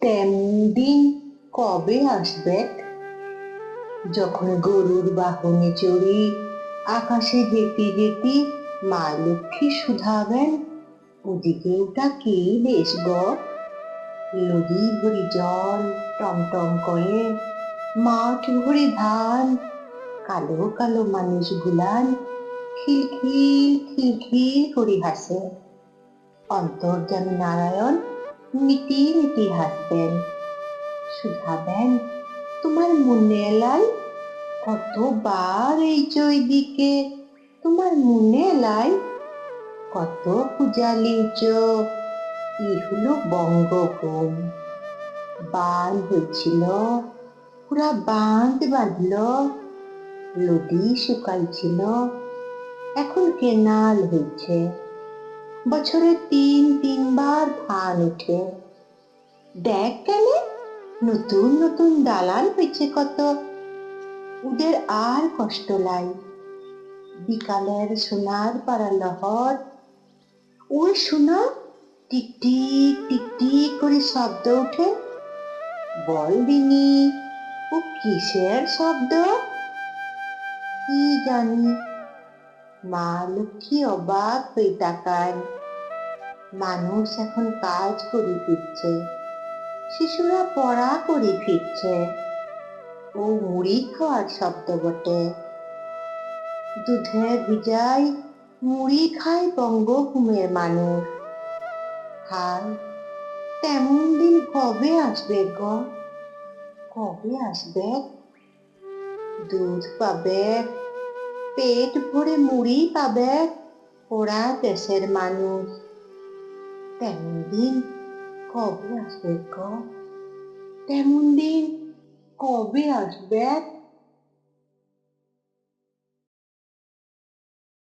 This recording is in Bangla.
তেমন কবে আসবে? যখন গরুর বাহনে চড়ি, আকাশে যেতে যেতে মা লক্ষ্মী শুধাবেন, ওদিকে ওটা কে বেশ গো। নদী ভরি জল টমটম করে, মাঠ ভরি ধান, কালো কালো মানুষ গুলান খিলখিল খিলখিল করে হাসে। অন্তর্জামী নারায়ণ মিটি মিটি হাসবেন শুধাবেন তোমার মনে এলাই? কতবার এই দিকে তোমার মনে এলাই? কত পূজা লিঞ্চ ই হলো বঙ্গভূম। বান হয়েছিল, পুরা বাঁধ বাঁধল নদী শুকাইছিল, এখন কেনাল হয়েছে। বছরে তিন, তিনবার ধান ওঠে। দেখ কেন, নতুন নতুন দালাল হয়েছে কত। ওদের আর কষ্ট লাই বিকালের সোনার পাড়া লহর। ওই শোনা টিকটিক টিকটিক করে শব্দ ওঠে। বল দিনি ও কিসের শব্দ? কি জানি। মা লক্ষ্মী অবাক হয়ে তাকান মানুষ এখন কাজ করে ফিরছে, শিশুরা পড়া করে ফিরছে। ও মুড়ি খাওয়ার শব্দ বটে। দুধে ভিজাই মুড়ি খায় বঙ্গভূমের মানুষ। হায় তেমন দিন কবে আসবে গ? কবে আসবে? দুধ পাবে, পেট ভরে মুড়ি পাবে, ওরা দেশের মানুষ। তেমন দিন কবে আসবে গ তেমন দিন কবে আসবে